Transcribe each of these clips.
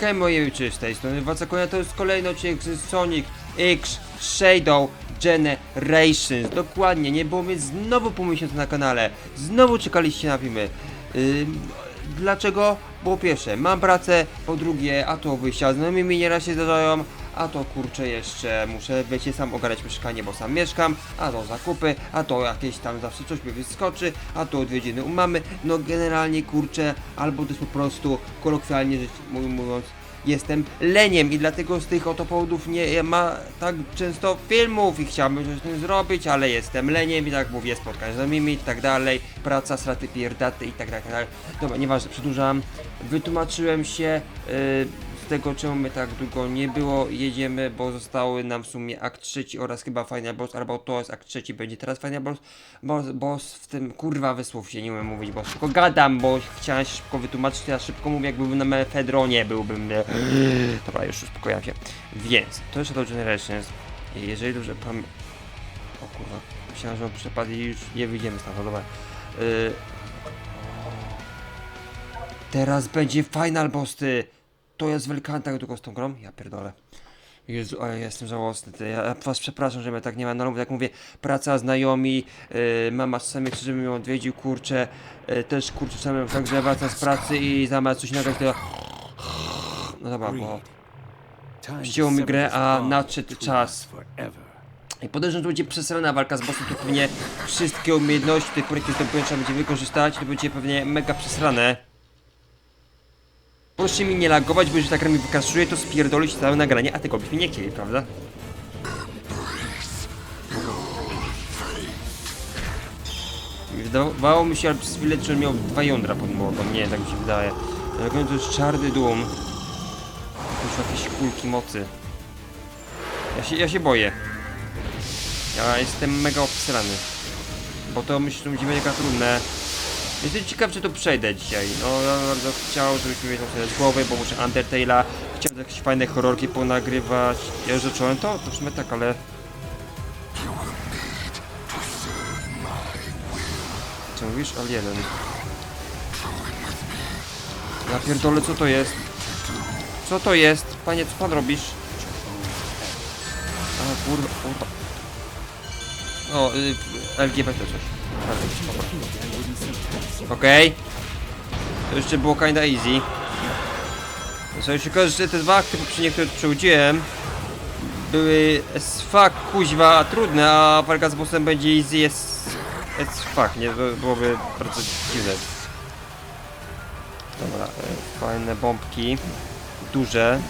Hej moje czy z tej strony Wacakonia to jest kolejny odcinek z Sonic X Shadow Generations. Dokładnie, nie było mnie znowu po miesiącu na kanale. Znowu czekaliście na filmy. Dlaczego? Bo po pierwsze, mam pracę, po drugie, a to wyjścia z znajomymi nieraz się zdarzają a to kurczę jeszcze muszę, wiecie, sam ogarać mieszkanie, bo sam mieszkam, a to zakupy, a to jakieś tam zawsze coś mi wyskoczy, a to odwiedziny u mamy, no generalnie kurczę, albo to po prostu kolokwialnie rzecz mówiąc, jestem leniem i dlatego z tych oto powodów nie ma tak często filmów i chciałbym coś z tym zrobić, ale jestem leniem i tak mówię, spotkań z znajomymi i tak dalej, praca, straty, pierdaty i tak dalej, tak dalej. Dobra, nieważne, przedłużam, wytłumaczyłem się, yy, tego czemu my tak długo nie było, jedziemy, bo zostały nam w sumie akt trzeci oraz chyba Final Boss, albo to jest akt trzeci, będzie teraz Final Boss, boss, boss w tym, kurwa wysłów się nie umiem mówić, bo szybko gadam, bo chciałem się szybko wytłumaczyć, ja szybko mówię, jakbym na mefedronie byłbym, nie? dobra, już uspokojam się, więc, to jest Shadow Generations, jeżeli dobrze pamiętam, o kurwa, myślałem, że on przepadł i już nie wyjdziemy stamtąd, dobra, yy... Teraz będzie Final Boss, ty! To jest wielka tak tylko z tą grą? Ja pierdolę. Jezu, ale ja jestem żałosny. Ja was przepraszam, że mnie tak nie ma na lubu. Jak mówię, praca, znajomi, yy, mama czasami żebym ją odwiedził, kurczę. Yy, też kurczę, czasami tak, że wracam z pracy i zamiast coś nagrać, to... No dobra, bo... Ścięło mi grę, a nadszedł czas. I podejrzewam, że będzie przesrana walka z bossem, to pewnie wszystkie umiejętności, które zdobyłem, trzeba będzie wykorzystać, to będzie pewnie mega przesrane. Proszę mi nie lagować, bo jeżeli ta gra mi wykaszuje, to spierdolić całe nagranie, a tego byśmy nie chcieli, prawda? Wydawało mi się ale przez chwilę, że miał dwa jądra pod młotą, nie, tak mi się wydaje. Na końcu jest czarny dum. To są jakieś kulki mocy. Ja się, ja się boję. Ja jestem mega obsrany. Bo to myślę, że będzie mega trudne. Jestem ciekaw, czy to przejdę dzisiaj. No, ja bardzo chciał, żebyśmy mieli sobie z głowy, bo muszę Undertale'a. Chciałem jakieś fajne horrorki ponagrywać. Ja już zacząłem to, to w sumie tak, ale... Co mówisz? Ale jeden. Ja pierdolę, co to jest? Co to jest? Panie, co pan robisz? A, kurwa, kurwa. O, y, LGBT coś. Okej. To jeszcze było kinda easy. Już tylko, że te dwa akty poprzednie, które przechodziłem były as fuck kuźwa trudne, a walka z bossem będzie easy as, as fuck, nie? To byłoby bardzo dziwne. Dobra, e, fajne bombki. Duże.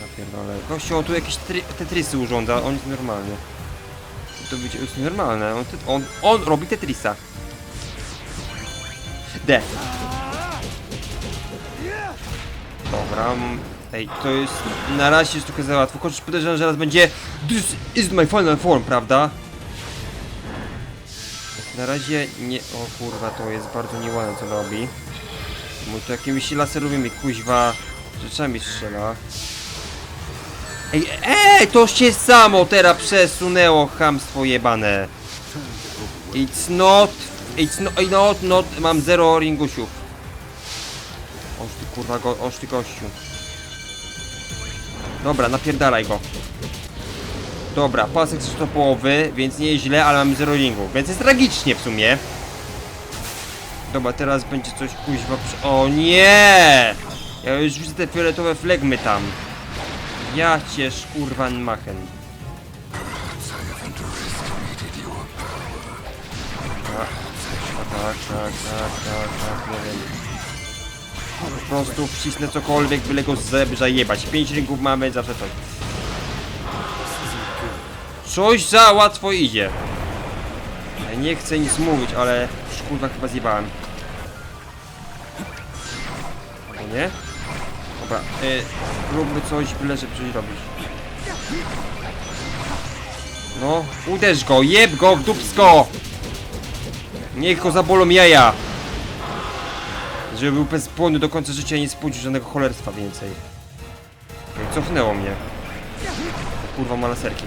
Ja pierdolę. Gościu, on tu jakieś tri- tetrisy urządza, on jest normalny. To być jest normalne, on, on, on robi tetrisa. D. Dobra, ej, to jest, na razie jest trochę za łatwo, chociaż podejrzewam, że zaraz będzie This is my final form, prawda? Na razie nie, o kurwa, to jest bardzo nieładne co robi. Bo to jakimiś laserowymi kuźwa rzeczami strzela. Ej, ej, to się samo teraz przesunęło, chamstwo jebane. It's not, it's not, not, not, mam zero ringusiów. Oż ty kurwa, go, oż ty gościu. Dobra, napierdalaj go. Dobra, pasek jest połowy, więc nie jest źle, ale mamy zero ringów, więc jest tragicznie w sumie. Dobra, teraz będzie coś kuźwa przy... O nie! Ja już widzę te fioletowe flegmy tam. Ja cię szkurwan machen. Tak, tak, tak, tak, tak, nie wiem. Po prostu wcisnę cokolwiek, byle go zeb- zajebać. Pięć ringów mamy, zawsze coś. Coś za łatwo idzie. Ja nie chcę nic mówić, ale szkurwa chyba zjebałem. Nie? Dobra, y, róbmy coś, byle żeby coś robić. No, uderz go, jeb go w dupsko! Niech go zabolą jaja! Żeby był bezpłonny do końca życia i nie spłudził żadnego cholerstwa więcej. Okej, cofnęło mnie. Kurwa ma laserki.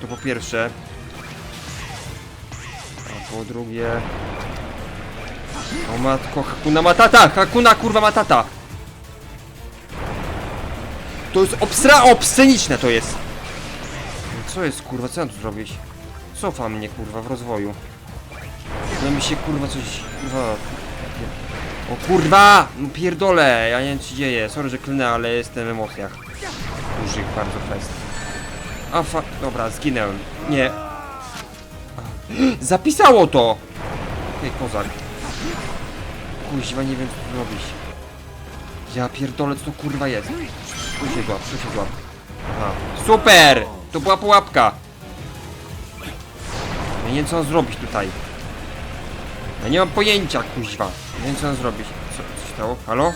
To po pierwsze. A po drugie... O matko, Hakuna Matata! Hakuna kurwa Matata! To jest obstra obsceniczne to jest! Co jest kurwa, co ja tu zrobić? Cofa mnie kurwa w rozwoju. No mi się kurwa coś kurwa. O kurwa! No pierdolę! Ja nie wiem co się dzieje. Sorry, że klnę, ale jestem w emocjach. Dużych bardzo fest. A fa... Dobra, zginęłem. Nie. Zapisało to! Okej, kozak. Kuźwa, nie wiem co tu zrobić. Ja pierdolę, co to kurwa jest. Się złap. Aha. Super! To była pułapka. Ja nie wiem co zrobić tutaj. Ja nie mam pojęcia, kuźwa. Nie wiem co zrobić. Co, co się stało? Halo?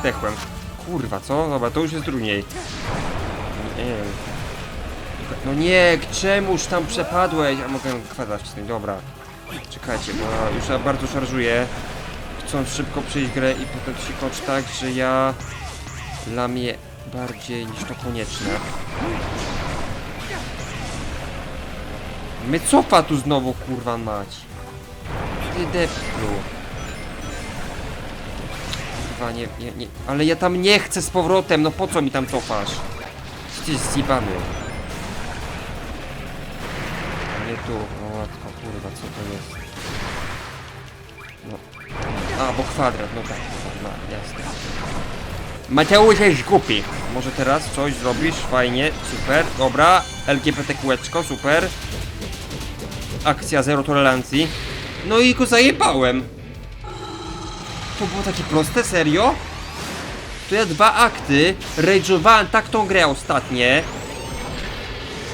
Zdechłem. Kurwa, co? Dobra, to już jest trudniej. Nie wiem. No nie, czemuż tam przepadłeś? A mogę z tym, dobra. Czekajcie, bo już ja bardzo szarżuję. Chcąc szybko przejść grę i potem się kończy tak, że ja lamię bardziej niż to konieczne. My cofa tu znowu, kurwa mać. Ty deplu. Kurwa, nie, nie, nie. Ale ja tam nie chcę z powrotem, no po co mi tam cofasz? Ty zjebany. Nie tu, o matko, kurwa, co to jest? A, bo kwadrat, no tak, no, jasne. Mateusz jest głupi. Może teraz coś zrobisz? Fajnie, super, dobra. LGBT kółeczko, super. Akcja zero tolerancji. No i go zajebałem. To było takie proste, serio? To ja dwa akty, rage'owałem tak tą grę ostatnie.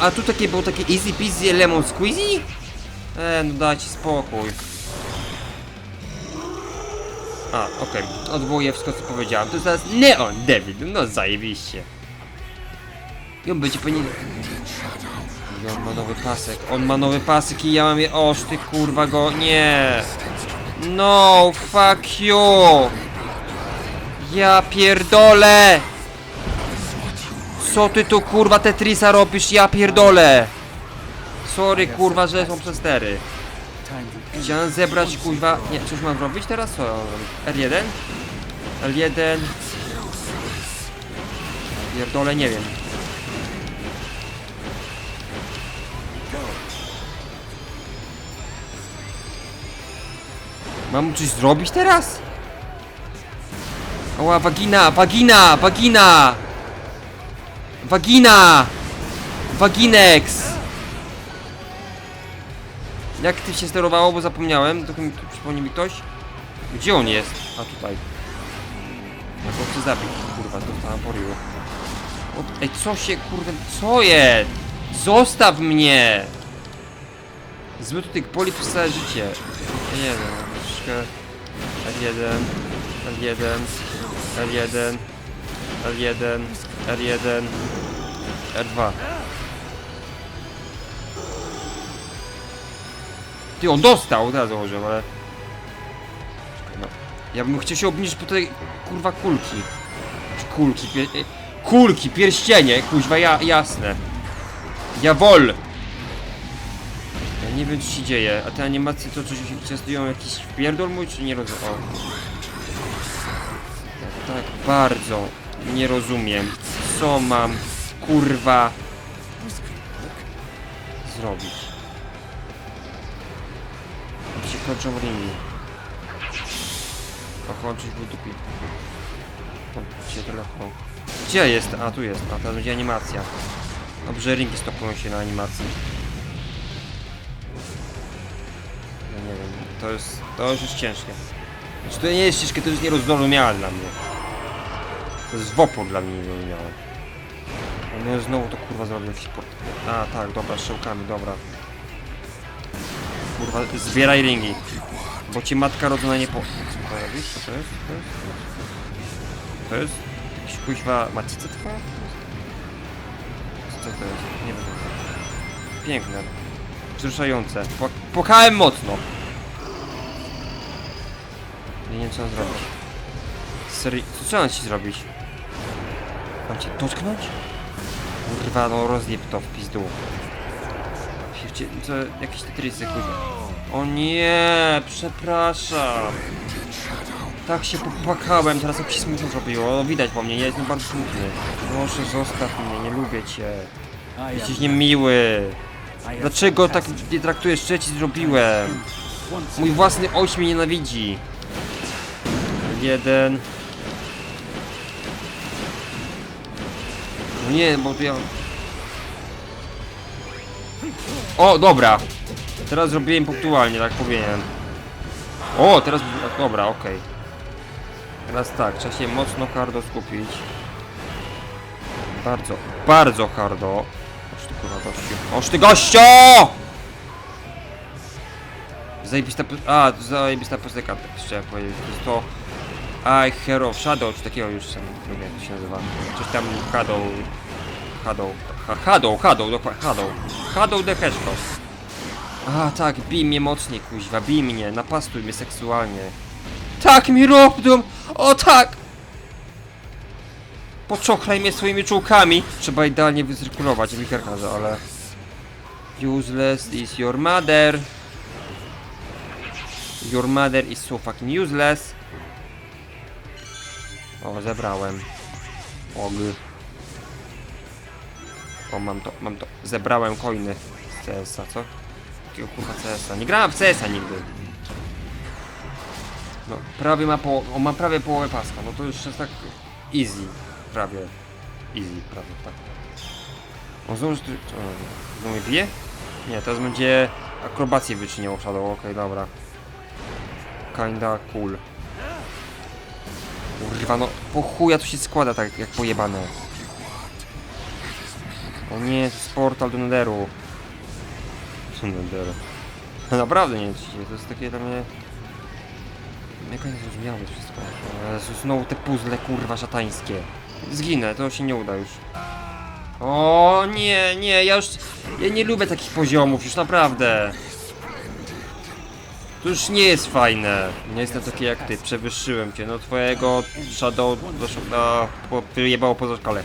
A tu takie było takie easy peasy lemon squeezy? E, no dajcie spokój. A, okej. Odwołuję wszystko co powiedziałem. To teraz Neon Devil. No zajebiście. I on będzie powinien... I on ma nowy pasek. On ma nowy pasek i ja mam je... Oż ty kurwa go... Nie! No, fuck you! Ja pierdolę! Co ty tu kurwa Tetrisa robisz? Ja pierdolę! Sorry kurwa, że są przestery. Chciałem zebrać kuźwa. Nie, coś mam robić teraz? Co mam robić? R1? L1. Pierdolę, nie wiem. Mam coś zrobić teraz? Oła, wagina, wagina, wagina! Wagina! Waginex! Jak ty się sterowało, bo zapomniałem, to mi przypomni mi ktoś. Gdzie on jest? A tutaj. Ja go chcę zabić, kurwa, dostałem po. O, Ej, co się, kurde, co jest? Zostaw mnie! Zły tutaj boli przez całe życie. Nie wiem, troszkę... L1, L1, L1, L1, L1, R2. Ty, on dostał, teraz założyłem, ale... No. Ja bym chciał się obniżyć po tej, kurwa, kulki. Czy Kulki, pie... e, Kulki, pierścienie, kuźwa, ja, jasne. Jawol! Ja nie wiem, co się dzieje, a te animacje to coś testują jakiś wpierdol mój, czy nie rozumiem? Tak, tak bardzo nie rozumiem, co mam, kurwa, zrobić. Jak się kończą ringi. Okończyć był dupi. Się telefon. Gdzie jest? A tu jest. A teraz będzie animacja. Dobrze, ringi stopują się na animacji. Ja nie wiem. To jest. To już jest ciężkie. Znaczy to nie jest ciężkie, to jest niezrozumiałe dla mnie. To jest wopór dla mnie niezrozumiałe. No znowu to kurwa zrobił jakiś port. A tak, dobra, z strzałkami, dobra. Kurwa, zbieraj ringi. Bo ci matka rodzona nie po... Co to jest? Co to jest? To jest? Jakiś kuźwa macica twoja? Co to jest? Nie wiem. Piękne. Wzruszające. Płak- Płakałem mocno. Nie wiem co zrobić. Serio, co trzeba ci zrobić? Mam cię dotknąć? Kurwa, no rozjeb to w pizdu. Gdzie, co, jakieś tetrisy. O nie, przepraszam. Tak się popłakałem, teraz jak się smutno zrobiło. O, widać po mnie, ja jestem bardzo smutny. Proszę, zostaw mnie, nie lubię cię. Jesteś niemiły. Dlaczego tak nie traktujesz, co ja ci zrobiłem? Mój własny ojciec mnie nienawidzi. Jeden. No nie, bo to ja... O, dobra. Teraz zrobiłem punktualnie, tak powinienem. O, teraz... Dobra, okej. Teraz tak, trzeba się mocno hardo skupić. Bardzo, bardzo hardo. Oż ty kurwa gościu. Oż ty gościu! Zajebista... A, zajebista piosenka, chciałem powiedzieć. To jest to... I Hero Shadow, czy takiego już sam nie wiem jak się nazywa. Coś tam Shadow... Shadow... Ha- Shadow, Shadow, dokładnie, Shadow. Shadow the Hedgehog. A, tak, bij mnie mocniej, kuźwa, bij mnie, napastuj mnie seksualnie. Tak mi robią! O tak! Poczochraj mnie swoimi czułkami! Trzeba idealnie wycyrkulować wikerkarza, ale... Useless is your mother. Your mother is so fucking useless. O, zebrałem. Og. O, mam to, mam to. Zebrałem coiny z CS-a, co? Jakiego kurwa CS-a? Nie grałem w CS-a nigdy. No, prawie ma po... O, mam prawie połowę paska, no to już jest tak... Easy. Prawie. Easy, prawie, tak. O, znowu... znowu mnie bije? Nie, teraz będzie... Akrobację wyczyniał Shadow, okej, dobra. Kinda cool. Kurwa, no po chuja to się składa tak jak pojebane. O nie, to jest portal do Netheru. Do Netheru. Naprawdę nie jest to jest takie dla mnie... Jaka niezrozumiałe jest wszystko. O Jezu, znowu te puzzle kurwa szatańskie. Zginę, to się nie uda już. O nie, nie, ja już... Ja nie lubię takich poziomów, już naprawdę. To już nie jest fajne. Nie jestem taki jak ty, przewyższyłem cię. No twojego Shadow doszło, a, po, wyjebało poza szkole.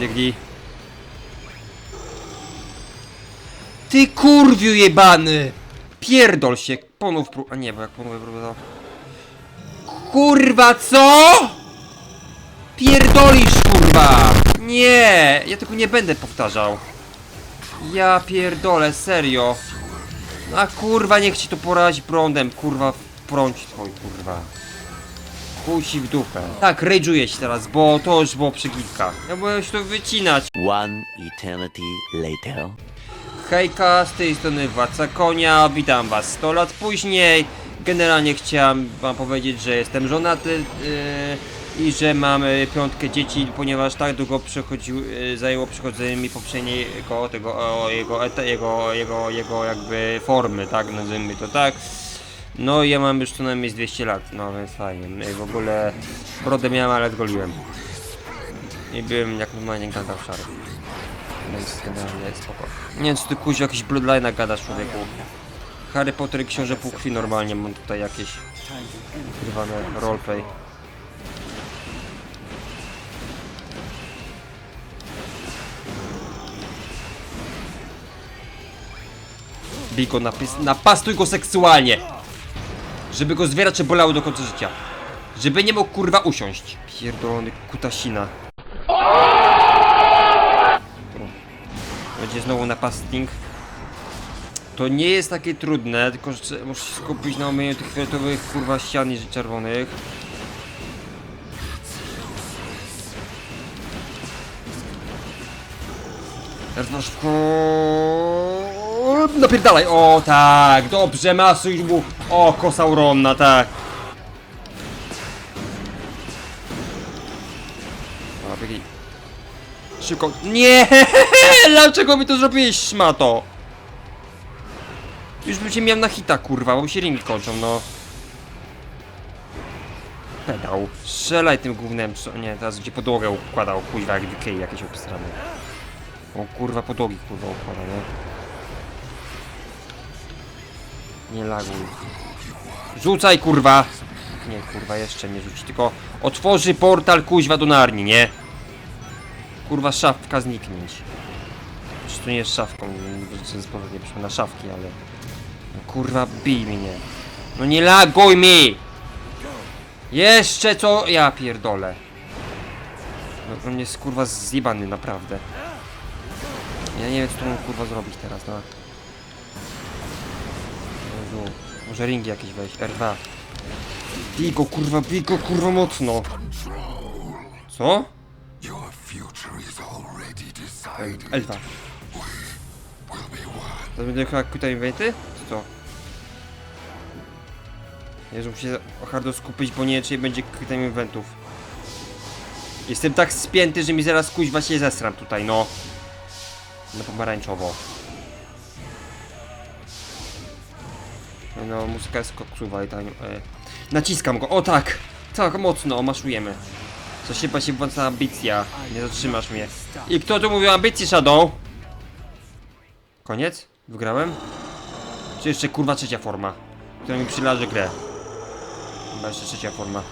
Biegnij. Ty kurwiu jebany! Pierdol się! Ponów prób... A nie, bo jak ponownie próbował... Kurwa, co?! Pierdolisz, kurwa! Nie! Ja tego nie będę powtarzał. Ja pierdolę, serio. A kurwa, niech ci to porazi prądem, kurwa, prąć twój, kurwa. Ci w dupę. Tak, rage'uję się teraz, bo to już było przegitka. Ja byłem się to wycinać. One eternity later. Hejka, z tej strony Władca Konia, witam was 100 lat później. Generalnie chciałem wam powiedzieć, że jestem żonaty yy, i że mamy piątkę dzieci, ponieważ tak długo przechodził, yy, zajęło przechodzenie mi poprzedniego tego, o, jego, eta, jego, jego, jego jakby formy, tak, nazwijmy to tak. No ja mam już co najmniej z 200 lat, no więc fajnie. No w ogóle brodę miałem, ale zgoliłem. I byłem jak normalnie gadał szary. Więc generalnie jest spoko. Nie wiem, czy ty kuźwa jakiś bloodline'a gadasz człowieku. Harry Potter i książę półkrwi normalnie mam tutaj jakieś zwane roleplay. Bij go, napis, napastuj go seksualnie! Żeby go zwieracze bolało do końca życia. Żeby nie mógł kurwa usiąść. Pierdolony kutasina. Będzie znowu napastnik. To nie jest takie trudne, tylko że muszę się skupić na omijaniu tych fioletowych kurwa ścian i czerwonych. Teraz masz wko- Napierdalaj! O tak! Dobrze, masuj mu! O, kosauronna, tak! Dobra, biegnij. Szybko. Nie! Dlaczego mi to zrobiłeś, szmato? Już bym cię miał na hita, kurwa, bo mi się ringi kończą, no. Pedał. Strzelaj tym gównem, co? Nie, teraz gdzie podłogę układał, kuźwa, jak jakieś obstrane. O kurwa, podłogi kurwa układa, nie? Nie laguj. Rzucaj, kurwa! Nie, kurwa, jeszcze nie rzuci, tylko otworzy portal, kuźwa, do Narni, nie? kurwa szafka zniknąć. Czy to nie jest szafką, w ten sposób nie przypomina szafki, ale... No, kurwa, bij mnie. No nie laguj mi! Jeszcze co? Ja pierdolę. No, on jest kurwa zjebany, naprawdę. Ja nie wiem, co tu mam kurwa zrobić teraz, no. Może ringi jakieś wejść, R2. Bij go, kurwa, bij go, kurwa, mocno. Co? L2. To będzie chyba inwenty? Czy co? Jezu, muszę się hardo skupić, bo nie wiem, czy będzie quick time eventów. Jestem tak spięty, że mi zaraz kuźwa się zesram tutaj, no. Na pomarańczowo. No, muzyka jest koksuwa i tak. E, naciskam go, o tak! Tak, mocno, maszujemy. Co się się włącza ambicja. Nie zatrzymasz mnie. I kto tu mówił ambicji, Shadow? Koniec? Wygrałem? Czy jeszcze kurwa trzecia forma? Która mi przylaży grę. Chyba jeszcze trzecia forma.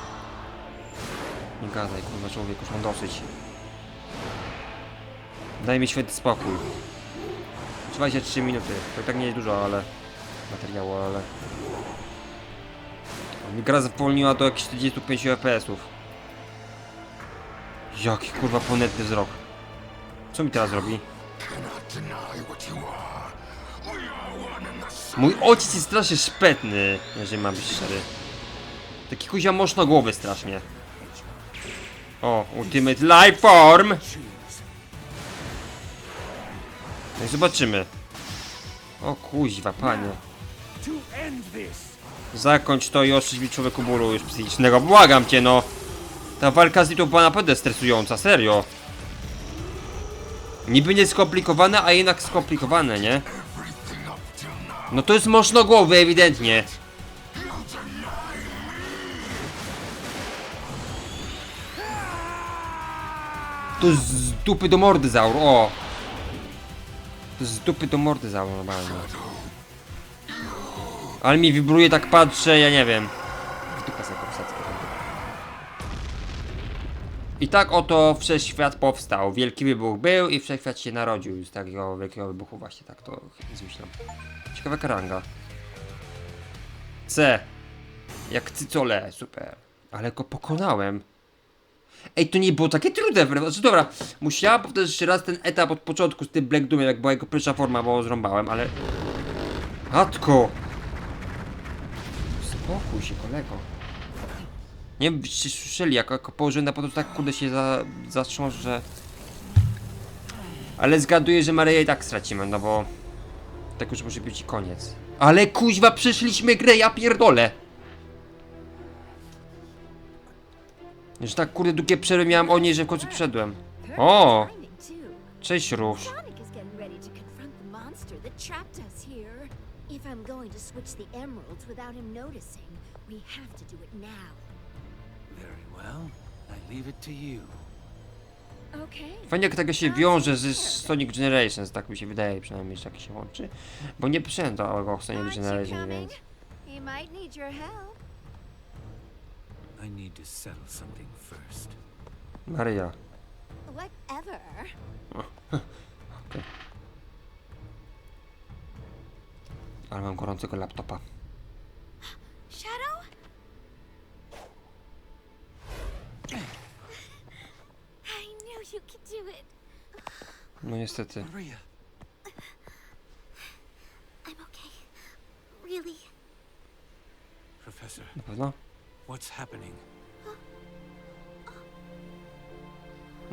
Nie gadaj, kurwa człowiek, już mam dosyć. Daj mi święty spokój. 23 minuty. To tak nie jest dużo, ale... Materiału, ale... Gra zwolniła do jakichś 45 FPS-ów. Jaki kurwa ponetny wzrok. Co mi teraz robi? Mój ojciec jest strasznie szpetny, jeżeli mam być szczery. Taki kuzia moszno głowy strasznie. O, Ultimate Life Form! No i zobaczymy. O kuźwa, panie. Zakończ to i ostrzyć mi człowieku bólu już psychicznego. Błagam cię, no! Ta walka z Litą była naprawdę stresująca, serio. Niby nie skomplikowane, a jednak skomplikowane, nie? No to jest moszno głowy, ewidentnie. To z dupy do mordy zaur, o! To z dupy do mordy zaur, normalnie. Ale mi wibruje, tak patrzę, ja nie wiem. I tak oto wszechświat powstał. Wielki wybuch był i wszechświat się narodził z takiego wielkiego wybuchu. Właśnie tak to zmyślam. Ciekawa karanga. C. Jak cycole, super. Ale go pokonałem. Ej, to nie było takie trudne, prawda? Znaczy, dobra, musiałem powtórzyć jeszcze raz ten etap od początku z tym Black Doomem, jak była jego pierwsza forma, bo zrąbałem, ale... Matko! Spokój się, kolego. Nie wiem, byście słyszeli, jak, jak położyłem na podłodze, tak kurde się za, że... Ale zgaduję, że Maryję i tak stracimy, no bo... Tak już może być i koniec. Ale kuźwa, przyszliśmy grę, ja pierdolę! Już tak kurde długie przerwy miałem o niej, że w końcu przyszedłem. O! Cześć Róż. I'm going to switch the emeralds without him noticing, we have to do it now. Very well. I leave it to you. Okay. Fajnie jak tego się wiąże z Sonic Generations, tak mi się wydaje przynajmniej, że tak się łączy. Bo nie przyszedłem do go Sonic Generations, więc... He might need your help. I need to settle something first. Maryja. Whatever. Ale mam gorącego laptopa. Shadow? I knew you could do it. No niestety. Maria, I'm okay. Really. Professor, Na pewno? what's happening?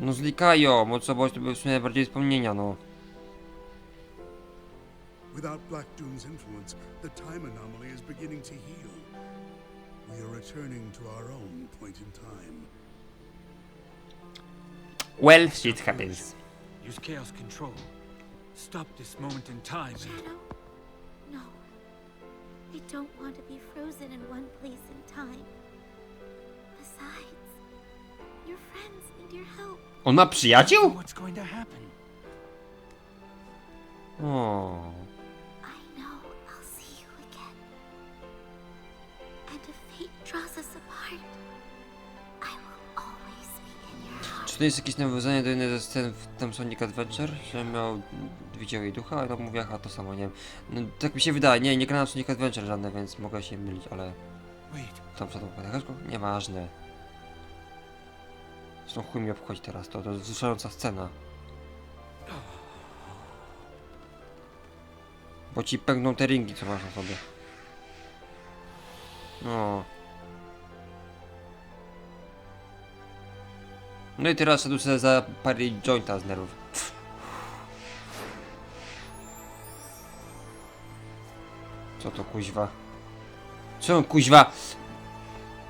No znikają, mocowość to były w sumie najbardziej wspomnienia, no. Without Black Doom's influence, the time anomaly is beginning to heal. We are returning to our own point in time. Well, shit happens. Use chaos control. Stop this moment in time Shadow? No. I don't want to be frozen in one place in time. Besides, your friends need your help. On ma przyjaciół? what's going to happen? O. Czy to jest jakieś nawiązanie do jednej ze scen w tam Sonic Adventure, że miał, widział jej ducha, ale to mówię, aha, to samo, nie wiem. No, tak mi się wydaje, nie, nie grałem w Sonic Adventure żadne, więc mogę się mylić, ale tam co to było, nieważne. Zresztą chuj mnie obchodzi teraz, to, to jest wzruszająca scena. Bo ci pękną te ringi, co masz na sobie. No. No i teraz szedł sobie za parę jointa z nerwów. Co to kuźwa? Co kuźwa?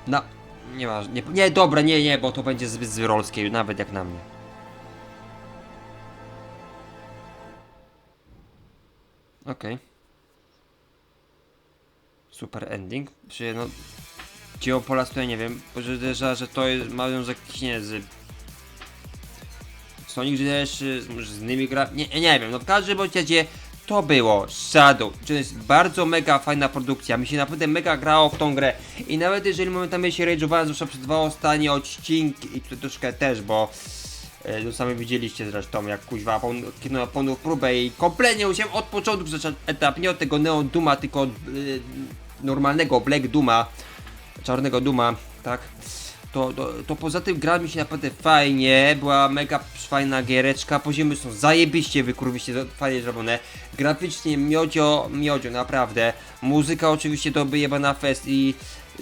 Na... Nie ma... Nie, nie, dobra, nie, nie, bo to będzie zbyt zwyrolskie, nawet jak na mnie. Okej. Super ending. Czy no... To ja nie wiem, że, że, to jest, ma związek jakiś, nie z... Sonic y, może z innymi gra... Nie, nie wiem, no w każdym bądź razie to było Shadow, to jest bardzo mega fajna produkcja, mi się naprawdę mega grało w tą grę. I nawet jeżeli momentami się rage'owałem, zwłaszcza przez dwa ostatnie odcinki i to troszkę też, bo e, no sami widzieliście zresztą jak kuźwa kino ponów próbę i kompletnie musiałem od początku zacząć etap, nie od tego Neon Duma, tylko od y, normalnego Black Duma, czarnego Duma, tak? To, to, to poza tym gra mi się naprawdę fajnie, była mega fajna giereczka, poziomy są zajebiście wykurwiście fajnie zrobione, graficznie miodzio, miodzio, naprawdę, muzyka oczywiście to na fest i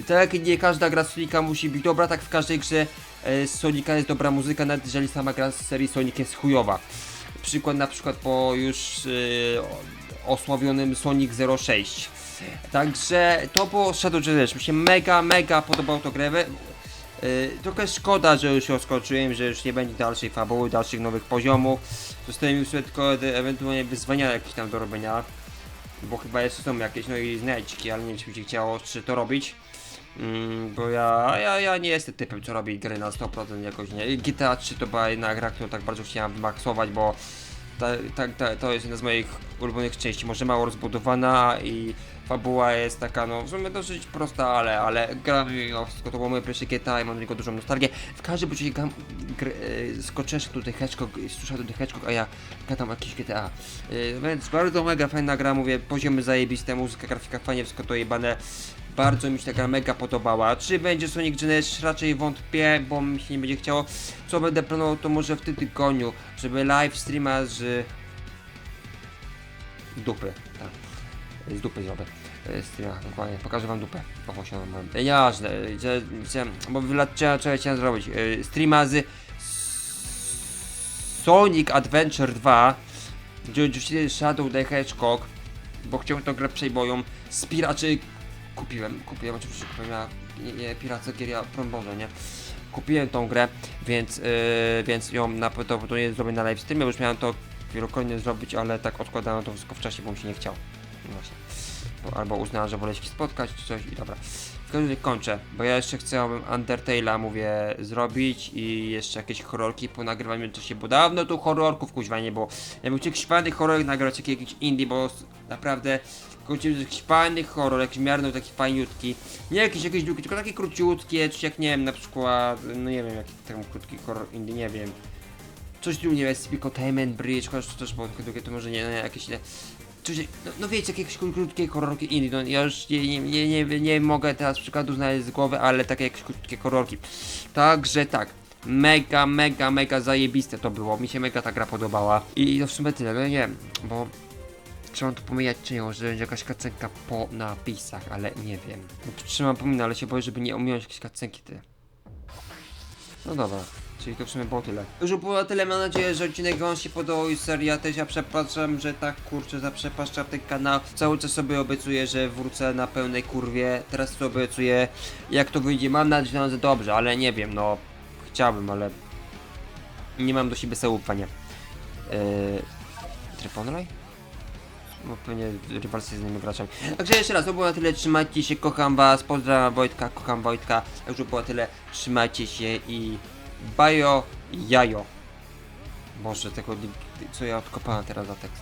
tak jak nie każda gra Sonika musi być dobra, tak w każdej grze e, Sonika jest dobra muzyka, nawet jeżeli sama gra z serii Sonic jest chujowa. Przykład na przykład po już e, osławionym Sonic 06. Także to było Shadow Generation. Mi się mega, mega podobał to grę. Yy, trochę szkoda, że już ją skończyłem, że już nie będzie dalszej fabuły, dalszych nowych poziomów. Zostaje mi już tylko ewentualnie wyzwania jakieś tam do robienia. Bo chyba jeszcze są jakieś, no i znajdźki, ale nie wiem czy mi się chciało czy to robić. Mm, bo ja, ja, ja nie jestem typem, co robi gry na 100% jakoś nie. GTA 3 to była jedna gra, którą tak bardzo chciałem wymaksować, bo ta, ta, ta, to jest jedna z moich ulubionych części. Może mało rozbudowana i fabuła jest taka, no w sumie dosyć prosta, ale, ale gra mimo wszystko to było moje pierwsze GTA i mam do niego dużą nostalgię. W każdym razie gram, gr, e, skoczyłem tu The Hedgehog, do The Hedgehog, a ja gadam jakiś GTA. E, więc bardzo mega fajna gra, mówię, poziomy zajebiste, muzyka, grafika fajnie, wszystko to jebane. Bardzo mi się ta gra mega podobała. Czy będzie Sonic Generation? Raczej wątpię, bo mi się nie będzie chciało. Co będę planował, to może w tym tygodniu, żeby live streama z dupy. Z dupy zrobię. E, Streama, dokładnie. Pokażę wam dupę. Pochosianą mam. E, Nieważne, e, że, że, bo wylaczenia trzeba chciałem zrobić. E, Streama z Sonic Adventure 2, gdzie oczywiście Shadow the Hedgehog, bo chciałem tą grę przejmoją. Spiraczy kupiłem, kupiłem oczywiście kupiłem ja, nie, Piracy Gieria Promboże, nie? Kupiłem tą grę, więc, yy, więc ją na nie zrobię na live streamie, już miałem to wielokrotnie zrobić, ale tak odkładałem to wszystko w czasie, bo mi się nie chciało. Właśnie. Bo, albo uznałem, że wolę się spotkać czy coś i dobra. W każdym razie kończę, bo ja jeszcze chcę Undertale'a mówię zrobić i jeszcze jakieś horrorki ponagrywać w międzyczasie, bo dawno tu horrorków kuźwa nie było. Ja bym chciał jakiś fajny horror nagrać, jakiś, jakiś indie, bo naprawdę Kończymy jakiś fajny horror, jakiś miarny, taki fajniutki. Nie jakiś, jakiś długi, tylko takie króciutkie, coś jak nie wiem, na przykład, no nie wiem, jaki tam krótki horror indie, nie wiem. Coś tu, nie wiem, Spicotainment Bridge, chociaż to też było trochę długie, to może nie, no jakieś, nie. Coś, no, no wiecie, jakieś krótkie horrorki indie, no ja już nie, nie, nie, nie, nie mogę teraz przykładu znaleźć z głowy, ale takie jakieś krótkie horrorki. Także tak. Mega, mega, mega zajebiste to było. Mi się mega ta gra podobała. I to w sumie tyle, no nie wiem, bo Trzeba tu pomijać czy nie, że będzie jakaś kacenka po napisach, ale nie wiem. No, trzymam pominę, ale się boję, żeby nie ominąć jakieś kacenki ty. No dobra, czyli to w sumie było tyle. Już było tyle, mam nadzieję, że odcinek wam się podobał i seria też ja przepraszam, że tak kurczę zaprzepaszczam ten kanał. Cały czas sobie obiecuję, że wrócę na pełnej kurwie. Teraz sobie obiecuję, jak to wyjdzie. Mam nadzieję, że dobrze, ale nie wiem, no chciałbym, ale nie mam do siebie zaufania. Yy... Tryb online? bo pewnie rywalizacja z innymi graczami. Także jeszcze raz, to było na tyle, trzymajcie się, kocham was, pozdrawiam Wojtka, kocham Wojtka, także było tyle, trzymajcie się i bajo, jajo. Boże, tego, co ja odkopałem teraz za tekst.